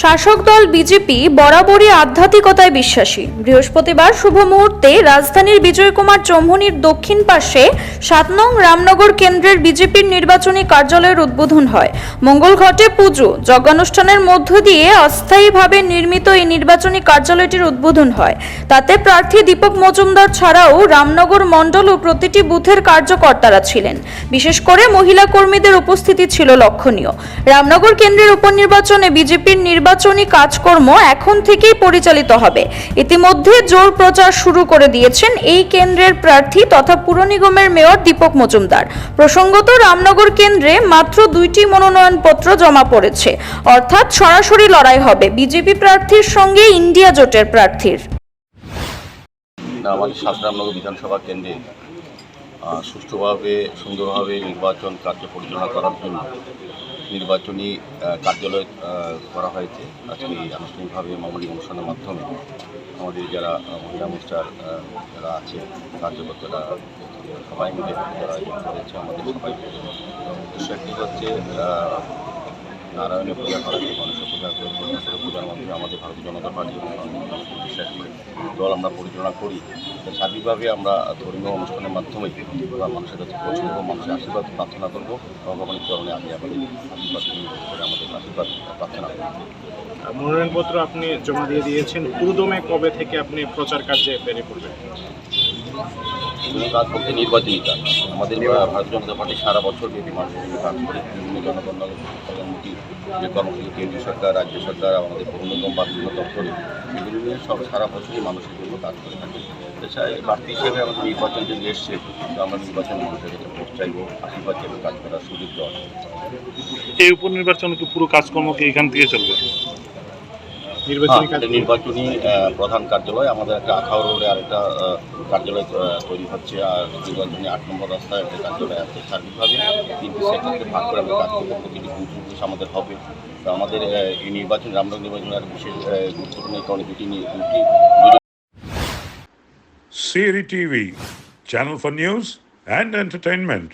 শাসক দল বিজেপি বরাবরই আধ্যাত্মিকতায় বিশ্বাসী। বৃহস্পতিবার শুভ মুহূর্তে রাজধানীর বিজয় কুমার চৌমুহনীর দক্ষিণ পাশে সাত নং রামনগর কেন্দ্রের বিজেপির নির্বাচনী কার্যালয়ের উদ্বোধন হয়। মঙ্গল ঘটে পুজো, যজ্ঞানুষ্ঠানের মধ্য দিয়ে অস্থায়ীভাবে নির্মিত এই নির্বাচনী কার্যালয়টির উদ্বোধন হয়। তাতে প্রার্থী দীপক মজুমদার ছাড়াও রামনগর মণ্ডল ও প্রতিটি বুথের কার্যকর্তারা ছিলেন। বিশেষ করে মহিলা কর্মীদের উপস্থিতি ছিল লক্ষণীয়। রামনগর কেন্দ্রের উপনির্বাচনে বিজেপির নির্বাচনী কাজকর্ম এখন থেকেই পরিচালিত হবে। ইতিমধ্যে জোর প্রচার শুরু করে দিয়েছেন এই কেন্দ্রের প্রার্থী তথা পুর নিগমের মেয়র দীপক মজুমদার। প্রসঙ্গত, রামনগর কেন্দ্রে মাত্র দুইটি মনোনয়নপত্র জমা পড়েছে। অর্থাৎ সরাসরি লড়াই হবে বিজেপি প্রার্থীর সঙ্গে ইন্ডিয়া জোটের প্রার্থীর। আমাদের সাতরামনগর বিধানসভা কেন্দ্রে সুষ্ঠুভাবে, সুন্দরভাবে নির্বাচন কার্য পরিচালনা করার জন্য নির্বাচনী কার্যালয় করা হয়েছে। আজকে আনুষ্ঠানিকভাবে মামলি অনুষ্ঠানের মাধ্যমে আমাদের যারা মহিলা মোর্চার যারা আছে, কার্যকর্তারা, সবাই মিলে যারা আয়োজন করেছে আমাদের সবাই। উদ্দেশ্য একটি হচ্ছে নারায়ণের পূজা করা গণেশের পূজা করে গণেশের পূজার মাধ্যমে আমাদের ভারতীয় জনতা পার্টি এবং দল আমরা পরিচালনা করি। সার্বিকভাবে আমরা ধর্মীয় অনুষ্ঠানের মাধ্যমে মানুষের কাছে পৌঁছে দেবো, মানুষের আশীর্বাদ প্রার্থনা করব ভগবানের চরণে আমি আমাদের আশীর্বাদ আমাদের আশীর্বাদ প্রার্থনা করব। মনোনয়নপত্র আপনি জমা দিয়ে দিয়েছেন। পুরোদমে কবে থেকে আপনি প্রচার কার্যে বেরিয়ে পড়বেন? বিভিন্ন কাজ বলতে নির্বাচনী কাজ। আমাদের ভারতীয় জনতা পার্টি সারা বছর ব্যাপী মানুষের জন্য কাজ করে বিভিন্ন জনগণ কল্যাণমুখী যে কর্মসূচি, কেন্দ্রীয় সরকার, রাজ্য সরকার, আমাদের পূর্ণতম বা দপ্তরে নিয়ে সব সারা বছরই মানুষের জন্য কাজ করে থাকে। এছাড়া প্রার্থী হিসেবে আমাদের নির্বাচন যে এসছে, তো আমরা নির্বাচন মানুষের কাছে ভোট চাইব, আশীর্বাদ চাইব, কাজ করার সুযোগ দেওয়া এই উপনির্বাচন পুরো কাজকর্ম কি এখান থেকে চলবে? নির্বাচনী হ্যাঁ, নির্বাচনী প্রধান কার্যালয় আমাদের একটা আখাউড় রোডে আরেকটা কার্যালয় তৈরি হচ্ছে আর নির্বাচনী আট নম্বর রাস্তায় একটা কার্যালয় আছে সার্বিকভাবে তিনটি সেক্টরকে ভাগ করে আমরা কাজ করব প্রতিটি বুথ আমাদের হবে তো আমাদের এই নির্বাচন রামনগর নির্বাচন আর বিশেষ গুরুত্বপূর্ণ কারণে দুটি দুটি দুটি Siri TV, channel for news and entertainment.